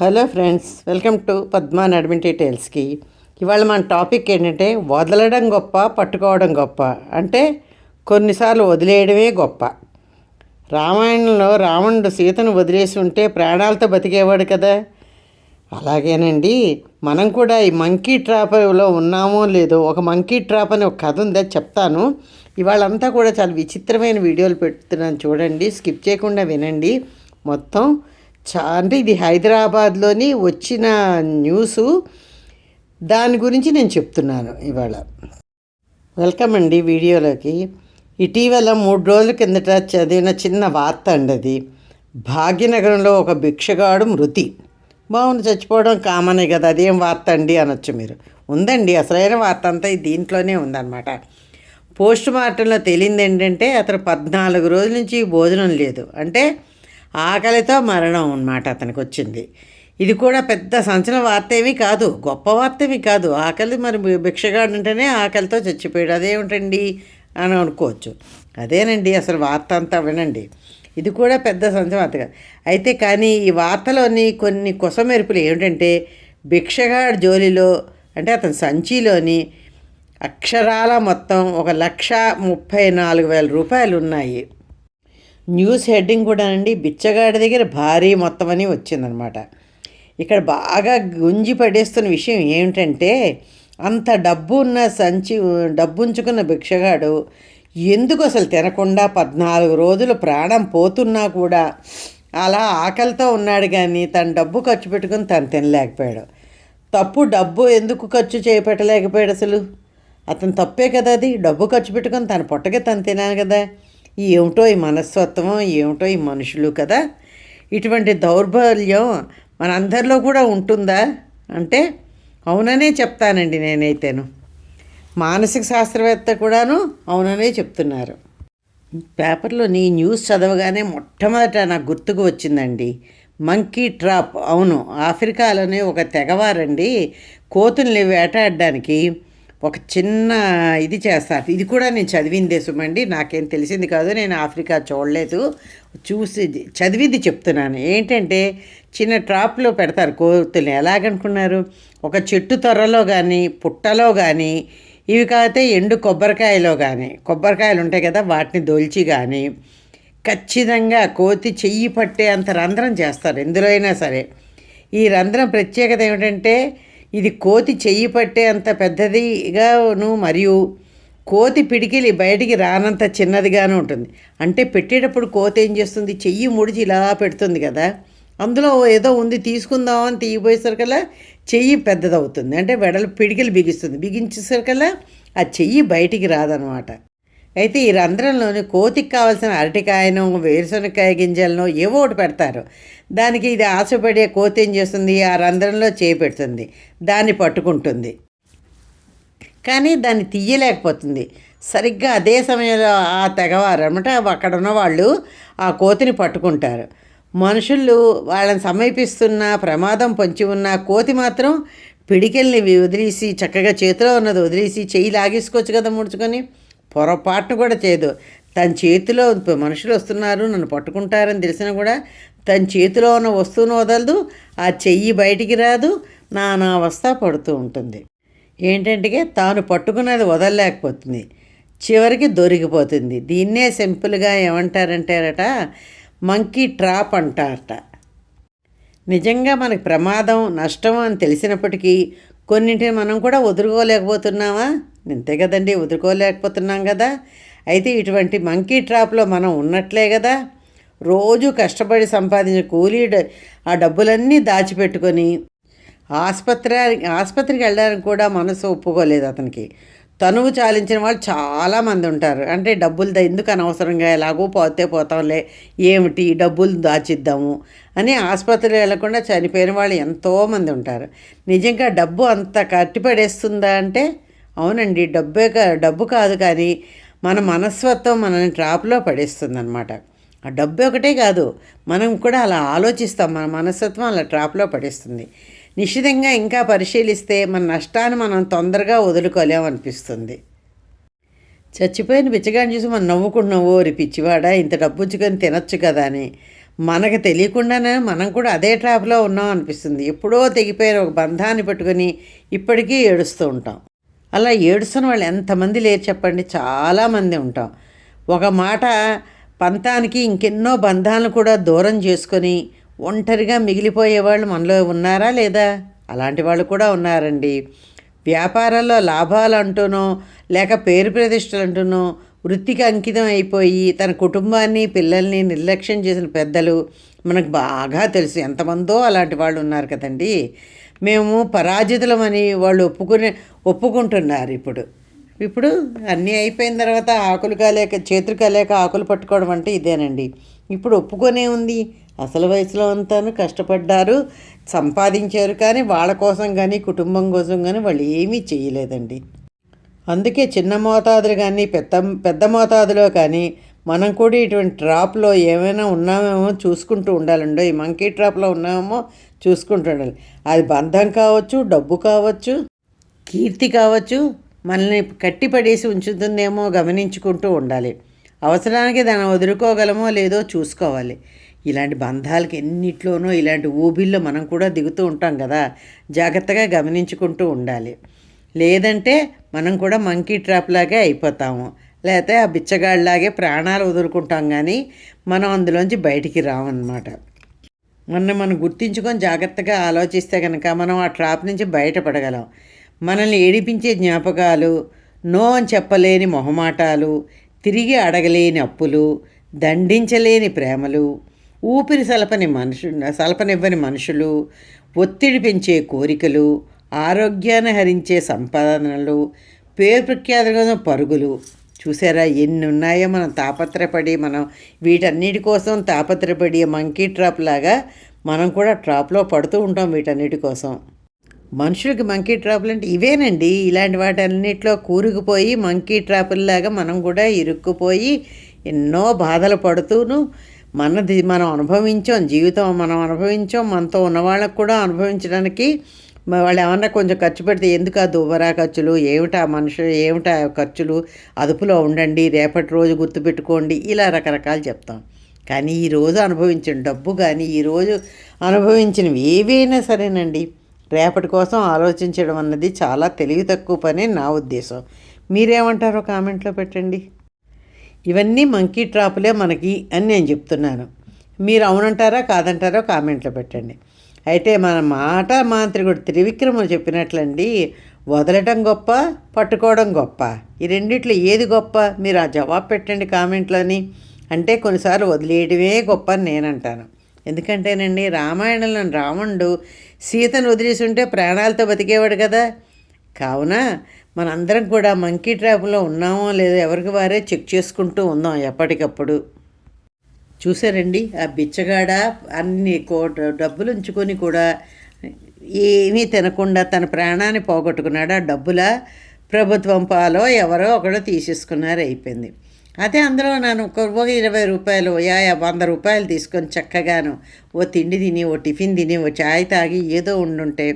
Hello friends welcome to Padma Nadimi డీటెయిల్స్కి. ఇవాళ మన topic ఏంటంటే వదలడం గొప్ప పట్టుకోవడం గొప్ప. అంటే కొన్నిసార్లు వదిలేయడమే గొప్ప. రామాయణంలో రావణుడు సీతను వదిలేసి ఉంటే ప్రాణాలతో బతికేవాడు కదా. అలాగేనండి మనం కూడా ఈ మంకీ ట్రాప్లో ఉన్నామో లేదో ఒక మంకీ ట్రాప్ అని ఒక కథ ఉందా చెప్తాను. ఇవాళంతా కూడా చాలా విచిత్రమైన వీడియోలు పెడుతున్నాను చూడండి స్కిప్ చేయకుండా వినండి. మొత్తం చా అంటే ఇది హైదరాబాద్లోని వచ్చిన న్యూసు. దాని గురించి నేను చెప్తున్నాను ఇవాళ. వెల్కమ్ అండి వీడియోలోకి. ఇటీవల మూడు రోజుల కిందట చదివిన చిన్న వార్త అండి అది. భాగ్యనగరంలో ఒక భిక్షగాడు మృతి. బాగుంది చచ్చిపోవడం కామనే కదా అదేం వార్త అండి అనొచ్చు మీరు. ఉందండి అసలైన వార్త అంతా దీంట్లోనే ఉందన్నమాట. పోస్ట్ మార్టంలో తేలింది ఏంటంటే అతను పద్నాలుగు రోజుల నుంచి భోజనం లేదు. అంటే ఆకలితో మరణం అన్నమాట అతనికి వచ్చింది ఇది కూడా పెద్ద సంచలన వార్త ఏమీ కాదు. గొప్ప వార్త ఏమీ కాదు. ఆకలి మరి భిక్షగాడు అంటేనే ఆకలితో చచ్చిపోయాడు. అదేమిటండి అని అనుకోవచ్చు. అదేనండి అసలు వార్త అంతా వినండి. ఇది కూడా పెద్ద సంచలన వార్త కాదు. అయితే కానీ ఈ వార్తలోని కొన్ని కొసమెరుపులు ఏమిటంటే భిక్షగాడు జోలిలో అంటే అతని సంచిలోని అక్షరాల మొత్తం ఒక లక్ష ముప్పై నాలుగు వేల రూపాయలు ఉన్నాయి న్యూస్ హెడ్డింగ్ కూడా అండి బిచ్చగాడి దగ్గర భారీ మొత్తం అని వచ్చిందనమాట. ఇక్కడ బాగా గుంజి పడేస్తున్న విషయం ఏమిటంటే అంత డబ్బు ఉన్న సంచి డబ్బు ఉంచుకున్న భిక్షగాడు ఎందుకు అసలు తినకుండా పద్నాలుగు రోజులు ప్రాణం పోతున్నా కూడా అలా ఆకలితో ఉన్నాడు కానీ తన డబ్బు ఖర్చు పెట్టుకుని తను తినలేకపోయాడు. తప్పు డబ్బు ఎందుకు ఖర్చు చేపెట్టలేకపోయాడు అసలు? అతను తప్పే కదా అది? డబ్బు ఖర్చు పెట్టుకొని తన పొట్టకే తను తినాను కదా? ఏమిటో ఈ మనస్తత్వం ఏమిటో ఈ మనుషులు కదా? ఇటువంటి దౌర్బల్యం మనందరిలో కూడా ఉంటుందా? అంటే అవుననే చెప్తానండి నేనైతేను. మానసిక శాస్త్రవేత్త కూడాను అవుననే చెప్తున్నారు. పేపర్లో నీ న్యూస్ చదవగానే మొట్టమొదట నాకు గుర్తుకు వచ్చిందండి. Monkey trap. అవును ఆఫ్రికాలోనే ఒక తెగవారండి. కోతుల్ని వేటాడడానికి ఒక చిన్న ఇది చేస్తారు ఇది కూడా నేను చదివిందే సుమండి. నాకేం తెలిసింది కాదు. నేను ఆఫ్రికా చూడలేదు. చూసి చదివింది చెప్తున్నాను. ఏంటంటే చిన్న ట్రాప్లో పెడతారు కోతుల్ని. ఎలాగనుకున్నారు? ఒక చెట్టు తొర్రలో కానీ పుట్టలో కానీ ఇవి కాకపోతే ఎండు కొబ్బరికాయలో కానీ కొబ్బరికాయలు ఉంటాయి కదా వాటిని దొల్చి కానీ ఖచ్చితంగా కోతి చెయ్యి పట్టే అంత రంధ్రం చేస్తారు. ఎందులో అయినా సరే. ఈ రంధ్రం ప్రత్యేకత ఏమిటంటే ఇది కోతి చెయ్యి పట్టే అంత పెద్దదిగాను మరియు కోతి పిడికిలి బయటికి రానంత చిన్నదిగాను ఉంటుంది. అంటే పెట్టేటప్పుడు కోతి ఏం చేస్తుంది? చెయ్యి ముడిచి ఇలా పెడుతుంది కదా. అందులో ఏదో ఉంది తీసుకుందామని తీయబోయేసరికల్లా చెయ్యి పెద్దదవుతుంది. అంటే వెడలు పిడికిలు బిగిస్తుంది. బిగించేసరికల్లా ఆ చెయ్యి బయటికి రాదనమాట. అయితే ఈ రంధ్రంలోని కోతికి కావాల్సిన అరటికాయను వేరుశనగకాయ గింజలను ఏవో ఒకటి పెడతారు. దానికి ఇది ఆశపడే కోతి ఏం చేస్తుంది? ఆ రంధ్రంలో చేపెడుతుంది దాన్ని పట్టుకుంటుంది. కానీ దాన్ని తీయలేకపోతుంది. సరిగ్గా అదే సమయంలో ఆ తెగవారు అనమాట అక్కడ ఉన్న వాళ్ళు ఆ కోతిని పట్టుకుంటారు. మనుషులు వాళ్ళని సమీపిస్తున్న ప్రమాదం పొంచి ఉన్న కోతి మాత్రం పిడికెల్ని వదిలేసి చక్కగా చేతిలో ఉన్నది వదిలేసి చెయ్యి లాగేసుకోవచ్చు కదా ముడుచుకొని. పొరపాటు కూడా చేయదు. తన చేతిలో మనుషులు వస్తున్నారు నన్ను పట్టుకుంటారని తెలిసినా కూడా తన చేతిలో ఉన్న వస్తువును వదలదు ఆ చెయ్యి బయటికి రాదు నానా అవస్థ పడుతూ ఉంటుంది. ఏంటంటే తాను పట్టుకున్నది వదలలేకపోతుంది. చివరికి దొరికిపోతుంది. దీన్నే సింపుల్గా ఏమంటారంటారట? మంకీ ట్రాప్ అంటారట. నిజంగా మనకు ప్రమాదం నష్టం అని తెలిసినప్పటికీ కొన్నింటిని మనం కూడా వదులుకోలేకపోతున్నామా? ఇంతే కదండి వదులుకోలేకపోతున్నాం కదా. అయితే ఇటువంటి మంకీ ట్రాప్లో మనం ఉన్నట్లే కదా. రోజు కష్టపడి సంపాదించిన కూలీ ఆ డబ్బులన్నీ దాచిపెట్టుకొని ఆసుపత్రి ఆసుపత్రికి వెళ్ళడానికి కూడా మనసు ఒప్పుకోలేదు అతనికి. తనువు చాలించిన వాళ్ళు చాలామంది ఉంటారు. అంటే డబ్బులు ఎందుకు అనవసరంగా ఎలాగో పోతే పోతాంలే ఏమిటి డబ్బులు దాచిద్దాము అని ఆసుపత్రి వెళ్ళకుండా చనిపోయిన వాళ్ళు ఎంతోమంది ఉంటారు. నిజంగా డబ్బు అంత కట్టిపడేస్తుందా అంటే అవునండి డబ్బే డబ్బు కాదు కానీ మన మనస్తత్వం మనల్ని ట్రాప్లో పడేస్తుంది అనమాట ఆ డబ్బు ఒకటే కాదు మనం కూడా అలా ఆలోచిస్తాం మన మనస్తత్వం అలా ట్రాప్లో పడేస్తుంది. నిశ్చితంగా ఇంకా పరిశీలిస్తే మన నష్టాన్ని మనం తొందరగా వదులుకోలేమనిపిస్తుంది చచ్చిపోయిన బిచ్చగాని చూసి మనం నవ్వుకుంటున్నావు ఓరి పిచ్చివాడా ఇంత డబ్బు ఉంచుకొని తినొచ్చు కదా అని మనకు తెలియకుండానే మనం కూడా అదే ట్రాప్లో ఉన్నాం అనిపిస్తుంది. ఎప్పుడో తెగిపోయిన ఒక బంధాన్ని పట్టుకొని ఇప్పటికీ ఏడుస్తూ ఉంటాం. అలా ఏడుస్తున్న వాళ్ళు ఎంతమంది లేరు చెప్పండి? చాలామంది ఉంటాం. ఒక మాట పంతానికి ఇంకెన్నో బంధాలను కూడా దూరం చేసుకొని ఒంటరిగా మిగిలిపోయే వాళ్ళు మనలో ఉన్నారా లేదా? అలాంటి వాళ్ళు కూడా ఉన్నారండి. వ్యాపారాల్లో లాభాలు అంటూనో లేక పేరు ప్రతిష్టలు అంటూనో వృత్తికి అంకితం అయిపోయి తన కుటుంబాన్ని పిల్లల్ని నిర్లక్ష్యం చేసిన పెద్దలు మనకు బాగా తెలుసు. ఎంతమందో అలాంటి వాళ్ళు ఉన్నారు కదండి. మేము పరాజితులమని వాళ్ళు ఒప్పుకునే ఒప్పుకుంటున్నారు ఇప్పుడు. ఇప్పుడు అన్నీ అయిపోయిన తర్వాత ఆకులు కాలేక చేతులు కాలేక ఆకులు పట్టుకోవడం అంటే ఇదేనండి. ఇప్పుడు ఒప్పుకొనే ఉంది. అసలు వయసులో అంతాను కష్టపడ్డారు సంపాదించారు కానీ వాళ్ళ కోసం కానీ కుటుంబం కోసం కానీ వాళ్ళు ఏమీ చేయలేదండి. అందుకే చిన్న మోతాదులు కానీ పెద్ద పెద్ద మోతాదులో కానీ మనం కూడా ఇటువంటి ట్రాప్లో ఏమైనా ఉన్నామేమో చూసుకుంటూ ఉండాలండి. ఈ మంకీ ట్రాప్లో ఉన్నామేమో చూసుకుంటూ ఉండాలి. అది బంధం కావచ్చు డబ్బు కావచ్చు కీర్తి కావచ్చు మనల్ని కట్టిపడేసి ఉంచుతుందేమో గమనించుకుంటూ ఉండాలి. అవసరానికి దాన్ని వదులుకోగలమో లేదో చూసుకోవాలి. ఇలాంటి బంధాలకి ఎన్నిట్లోనో ఇలాంటి ఊబిల్లో మనం కూడా దిగుతూ ఉంటాం కదా. జాగ్రత్తగా గమనించుకుంటూ ఉండాలి. లేదంటే మనం కూడా మంకీ ట్రాప్ లాగే అయిపోతాము. లేకపోతే ఆ బిచ్చగాళ్ళలాగే ప్రాణాలు వదులుకుంటాం కానీ మనం అందులోంచి బయటికి రామన్నమాట మొన్న మనం గుర్తించుకొని జాగ్రత్తగా ఆలోచిస్తే కనుక మనం ఆ ట్రాప్ నుంచి బయటపడగలం. మనల్ని ఏడిపించే జ్ఞాపకాలు నో అని చెప్పలేని మొహమాటాలు తిరిగి అడగలేని అప్పులు దండించలేని ప్రేమలు ఊపిరి సలపని మనుషు సలపనివ్వని మనుషులు ఒత్తిడి పెంచే కోరికలు ఆరోగ్యాన్ని హరించే సంపాదనలు పేరు ప్రఖ్యాతుల పరుగులు. చూసారా ఎన్ని ఉన్నాయో మనం తాపత్రపడి మనం వీటన్నిటి కోసం తాపత్రపడి మంకీ ట్రాప్ లాగా మనం కూడా ట్రాప్లో పడుతూ ఉంటాం వీటన్నిటి కోసం. మనుషులకి మంకీ ట్రాపులు అంటే ఇవేనండి. ఇలాంటి వాటన్నిటిలో కూరుకుపోయి మంకీ ట్రాపుల్లాగా మనం కూడా ఇరుక్కుపోయి ఎన్నో బాధలు పడుతూను మనది మనం అనుభవించాం జీవితం మనం అనుభవించాం మనతో ఉన్న వాళ్ళకు కూడా అనుభవించడానికి వాళ్ళు ఏమన్నా కొంచెం ఖర్చు పెడితే ఎందుకు ఆ దువ్వరా ఖర్చులు ఏమిటా మనుషులు ఏమిటా ఖర్చులు అదుపులో ఉండండి రేపటి రోజు గుర్తుపెట్టుకోండి ఇలా రకరకాలు చెప్తాం. కానీ ఈరోజు అనుభవించిన డబ్బు కానీ ఈరోజు అనుభవించినవి ఏవైనా సరేనండి. రేపటి కోసం ఆలోచించడం అన్నది చాలా తెలివి తక్కువ పని నా ఉద్దేశం. మీరేమంటారో కామెంట్లో పెట్టండి. ఇవన్నీ మంకీ ట్రాపులే మనకి అని నేను చెప్తున్నాను. మీరు అవునంటారా కాదంటారో కామెంట్లో పెట్టండి. అయితే మన మాట మాంత్రికుడు త్రివిక్రమ చెప్పినట్లండి వదలటం గొప్ప పట్టుకోవడం గొప్ప. ఈ రెండిట్లో ఏది గొప్ప? మీరు ఆ జవాబు పెట్టండి కామెంట్లోని. అంటే కొన్నిసార్లు వదిలేయడమే గొప్ప అని నేను అంటాను ఎందుకంటేనండి రామాయణంలో రావణుడు సీతను వదిలేసి ఉంటే ప్రాణాలతో బతికేవాడు కదా. కావున మనందరం కూడా మంకీ ట్రాప్లో ఉన్నామో లేదో ఎవరికి వారే చెక్ చేసుకుంటూ ఉందాం ఎప్పటికప్పుడు. చూసారండి ఆ బిచ్చగాడ అన్ని కో డబ్బులు ఉంచుకొని కూడా ఏమీ తినకుండా తన ప్రాణాన్ని పోగొట్టుకున్నాడు. ఆ డబ్బుల ప్రభుత్వం పాలో ఎవరో ఒకడో తీసేసుకున్నారు అయిపోయింది. అదే అందులో నన్ను ఒక ఇరవై రూపాయలు యా వంద రూపాయలు తీసుకొని చక్కగాను ఓ తిండి తిని ఓ టిఫిన్ తిని ఓ చాయ్ తాగి ఏదో ఉండుంటే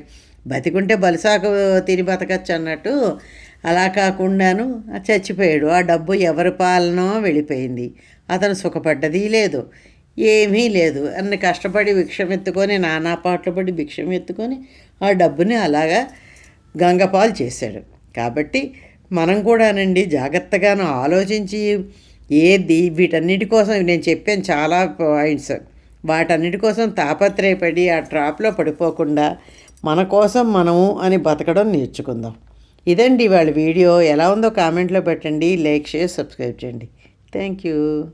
బతికుంటే బలిసాకు తిని బతకచ్చు అన్నట్టు అలా కాకుండాను చచ్చిపోయాడు. ఆ డబ్బు ఎవరి పాలనో వెళ్ళిపోయింది. అతను సుఖపడ్డది లేదు ఏమీ లేదు. అన్ని కష్టపడి భిక్షం ఎత్తుకొని నానా పాటలు పడి భిక్షం ఎత్తుకొని ఆ డబ్బుని అలాగా గంగపాలు చేశాడు. కాబట్టి మనం కూడానండి జాగ్రత్తగాను ఆలోచించి ఏది వీటన్నిటి కోసం నేను చెప్పాను చాలా పాయింట్స్. వాటన్నిటి కోసం తాపత్రయపడి ఆ ట్రాప్లో పడిపోకుండా మన కోసం మనము అని బతకడం నేర్చుకుందాం. ఇదండి వాళ్ళ వీడియో. ఎలా ఉందో కామెంట్లో పెట్టండి. లైక్ షేర్ సబ్స్క్రైబ్ చేయండి. Thank you.